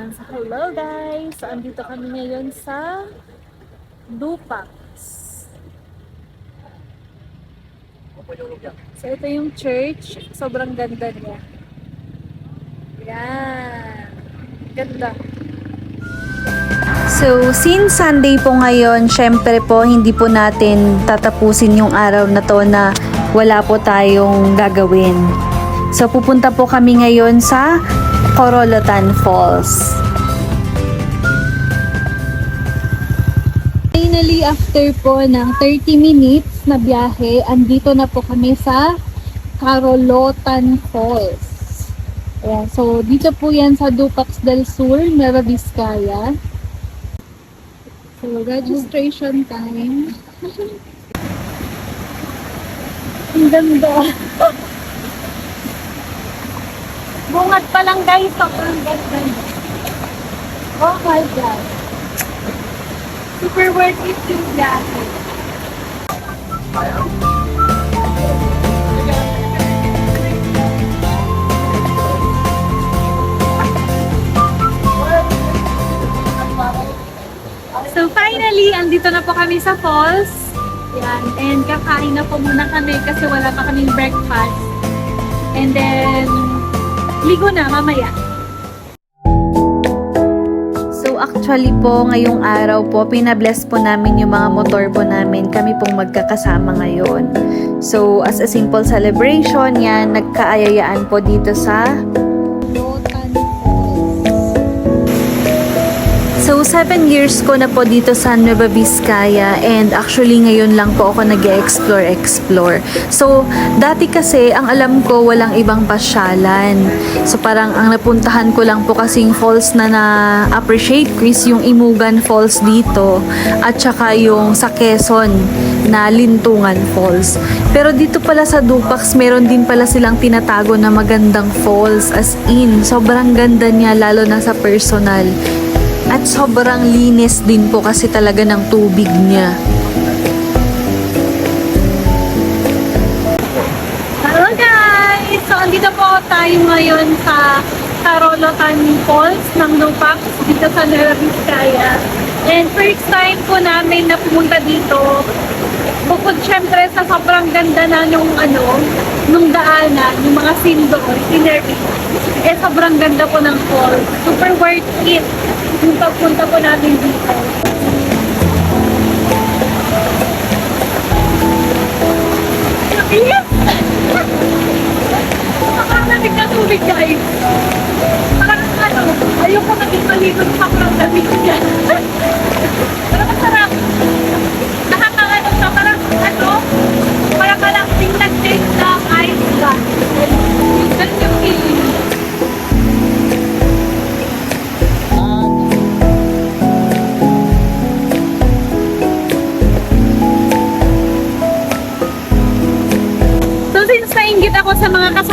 So, hello guys! So, andito kami ngayon sa Dupax. So, ito yung church. Sobrang ganda niya. Yan. Ganda. So, since Sunday po ngayon, syempre po hindi po natin tatapusin yung araw na to na wala po tayong gagawin. So, pupunta po kami ngayon sa Corolotan Falls. Finally, after po ng 30 minutes na biyahe, andito na po kami sa Carolotan Falls. Ayan, so, dito po yan sa Dupax del Sur, Nueva Vizcaya. So, registration time. Ang ganda. Bungat pa lang guys, sobrang ganda. Oh my God. Super worth it yung biyahe. So finally, andito na po kami sa falls. Yan. And kakain na po muna kami kasi wala pa kaming breakfast. And then, ligo na mamaya. So, actually po, ngayong araw po, pinabless po namin yung mga motor po namin. Kami pong magkakasama ngayon. So, as a simple celebration, yan, nagkaayayaan po dito sa So, seven years ko na po dito sa Nueva Vizcaya and actually ngayon lang po ako nag explore explore So, dati kasi ang alam ko walang ibang pasyalan. So, parang ang napuntahan ko lang po kasing falls na na-appreciate ko is yung Imugan Falls dito at saka yung sa Quezon na Lintungan Falls. Pero dito pala sa Dupax, meron din pala silang tinatago na magandang falls as in. Sobrang ganda niya lalo na sa personal. At sobrang linis din po kasi talaga ng tubig niya. Hello guys! So, andito po tayo ngayon sa Carolotan Falls ng Lupac dito sa Nueva Vizcaya. And first time po namin na pumunta dito. Bukod syempre sa sobrang ganda na nung ano, nung daanan, yung mga scene doon, scenery. Eh, sobrang ganda po ng falls. Super worth it yung pagpunta po namin dito. Yes! Nakakalamig na tubig, guys. Parang ano, ayoko naging maligo sa sobrang lamig niya.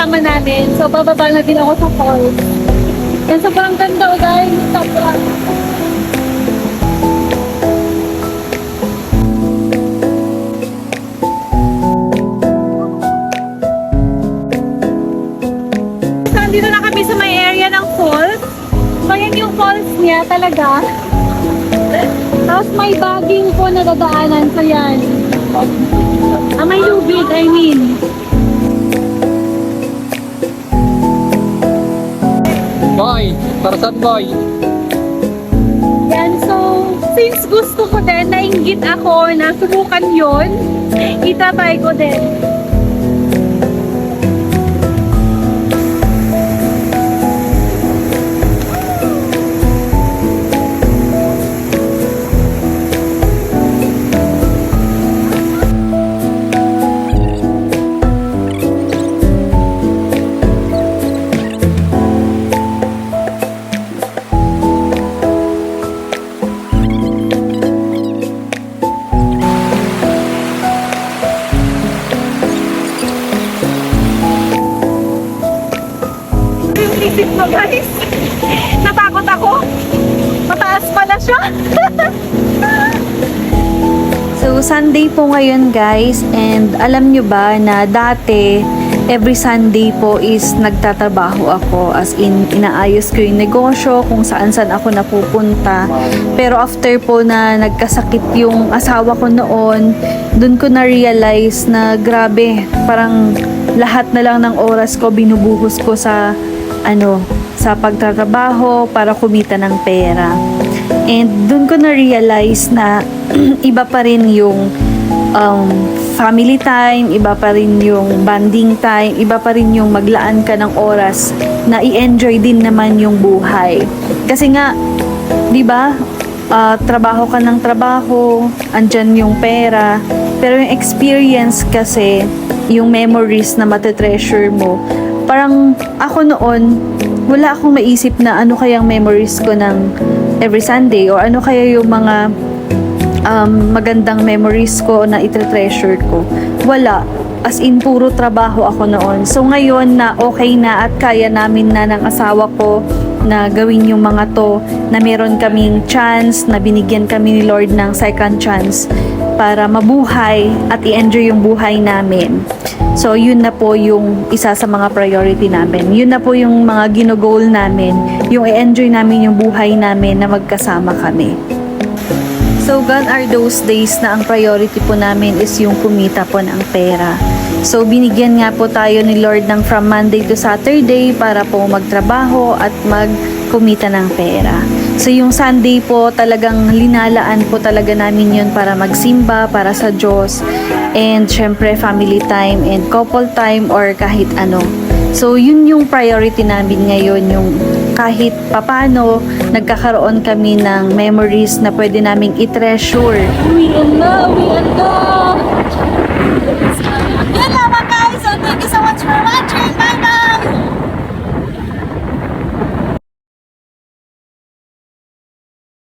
Kasama namin, so bababa na din ako sa falls. Yan sobrang ganda oh guys, sobrang. So andito na kami sa may area ng falls. So yan yung falls niya talaga. Tapos may baging po na dadaanan. So yan. Ah, may lubid, I mean. Boy, Tarzan boy. Yan, so, since gusto ko din, nainggit ako na subukan yon itatry ko din. Isip mo guys, natakot ako. Mataas pala siya. So, Sunday po ngayon guys and alam nyo ba na dati every Sunday po is nagtatrabaho ako as in inaayos ko yung negosyo kung saan saan ako napupunta. Pero after po na nagkasakit yung asawa ko noon, dun ko na-realize na grabe, parang lahat na lang ng oras ko binubuhos ko sa ano, sa pagtatrabaho para kumita ng pera. And dun ko na-realize na iba pa rin yung um, family time, iba pa rin yung banding time, iba pa rin yung maglaan ka ng oras na i-enjoy din naman yung buhay. Kasi nga, di ba, ah, trabaho ka ng trabaho, andyan yung pera, pero yung experience kasi, yung memories na matetreasure mo, parang ako noon, wala akong maisip na ano kayang memories ko ng every Sunday or ano kaya yung mga um, magandang memories ko na itre-treasure ko. Wala. As in, puro trabaho ako noon. So, ngayon na okay na at kaya namin na ng asawa ko na gawin yung mga to, na meron kaming chance, na binigyan kami ni Lord ng second chance para mabuhay at i-enjoy yung buhay namin. So, yun na po yung isa sa mga priority namin. Yun na po yung mga ginogol namin, yung i-enjoy namin yung buhay namin na magkasama kami. So, gone are those days na ang priority po namin is yung kumita po ng pera. So, binigyan nga po tayo ni Lord ng from Monday to Saturday para po magtrabaho at magkumita ng pera. So, yung Sunday po talagang linalaan po talaga namin yun para magsimba, para sa Diyos, and syempre family time and couple time or kahit ano. So, yun yung priority namin ngayon, yung kahit papano nagkakaroon kami ng memories na pwede naming i-treasure. Uwi na, uwi na.